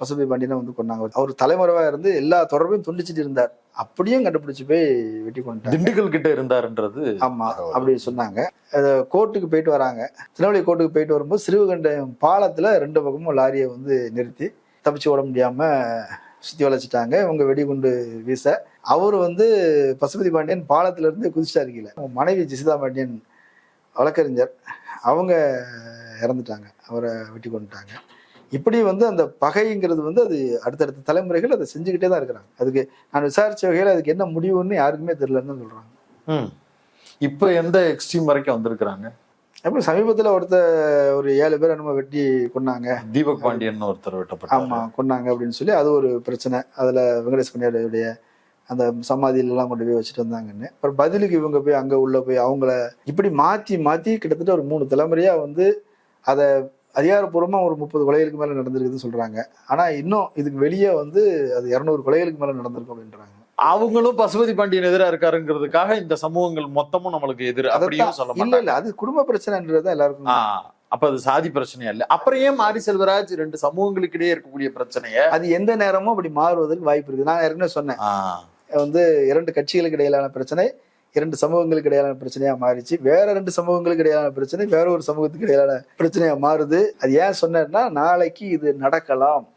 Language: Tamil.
பசுபதி பாண்டியனை வந்து கொண்டாங்க அவர் தலைமறைவா இருந்து எல்லா தொடர்பையும் துண்டிச்சிட்டு இருந்தார். அப்படியும் கண்டுபிடிச்சு போய் வெட்டி கொண்டாங்க திண்டுக்கல் கிட்ட இருந்தாருன்றது ஆமா அப்படி சொன்னாங்க. அது கோர்ட்டுக்கு போயிட்டு வராங்க. திருநெல்வேலி கோர்ட்டுக்கு போயிட்டு வரும்போது சிறுவகண்டம் பாலத்துல ரெண்டு பக்கமும் லாரியை வந்து நிறுத்தி தப்பிச்சு ஓட முடியாம சுத்தி வளைச்சிட்டாங்க. இவங்க வெடிகுண்டு வீச. அவர் வந்து பசுபதி பாண்டியன் பாலத்துல இருந்து குதிச்சிட்டாரு கீழே. மனைவி ஜெசிதா பாண்டியன் வழக்கறிஞர். அவங்க இறந்துட்டாங்க. அவரை வெட்டி கொண்டுட்டாங்க. இப்படி வந்து அந்த பகைங்கிறது வந்து அது அடுத்தடுத்த தலைமுறைகள் அதை செஞ்சுக்கிட்டே தான் இருக்கிறாங்க. அதுக்கு நான் விசாரிச்ச வகையில் அதுக்கு என்ன முடிவுன்னு யாருக்குமே தெரியலன்னு சொல்றாங்க. ம். இப்ப எந்த எக்ஸ்ட்ரீம் வரைக்கும் வந்திருக்கிறாங்க? அப்புறம் சமீபத்துல ஒருத்த ஒரு ஏழு பேர் என்னமோ வெட்டி கொன்னாங்க. தீபக் பாண்டியன் ஒருத்தர் ஆமா வெட்டப்பட்டார் கொன்னாங்க அப்படின்னு சொல்லி அது ஒரு பிரச்சனை. அதுல வெங்கடேஷ் கன்னியாடைய அந்த சமாதியில எல்லாம் கொண்டு போய் வச்சுட்டு வந்தாங்கன்னு. அப்புறம் பதிலுக்கு இவங்க போய் அங்க உள்ள போய் அவங்கள இப்படி மாத்தி மாத்தி கிட்டத்தட்ட ஒரு மூணு தலைமுறையா வந்து அதை அதிகாரப்பூர்வமா ஒரு முப்பது கொலைகளுக்கு மேல நடந்திருக்குதுன்னு சொல்றாங்க. ஆனா இன்னும் இதுக்கு வெளியே வந்து அது இருநூறு கொலைகளுக்கு மேல நடந்திருக்கும் அப்படின்றாங்க. அவங்களும் பசுபதி பாண்டியன் எதிரா இருக்காருங்கிறதுக்காக இந்த சமூகங்கள் மொத்தமும் நம்மளுக்கு எதிர் அப்படியும் சொல்ல இல்ல இல்ல அது குடும்ப பிரச்சனைன்றதுதான் எல்லாருக்கும். அப்ப அது சாதி பிரச்சனையா இல்ல? அப்புறம் ஏன் மாரி செல்வராஜ் ரெண்டு சமூகங்களுக்கு இடையே இருக்கக்கூடிய பிரச்சனைய? அது எந்த நேரமும் அப்படி மாறுவதற்கு வாய்ப்பு இருக்கு. நான் ஏற்கனவே சொன்னேன். வந்து இரண்டு கட்சிகளுக்கு இடையிலான பிரச்சனை. இரண்டு சமூகங்களுக்கு இடையிலான பிரச்சனையா மாறிச்சு. வேற ரெண்டு சமூகங்களுக்கு இடையிலான பிரச்சனை வேற ஒரு சமூகத்துக்கு இடையிலான பிரச்சனையா மாறுது. அது ஏன் சொன்னேன்னா நாளைக்கு இது நடக்கலாம்.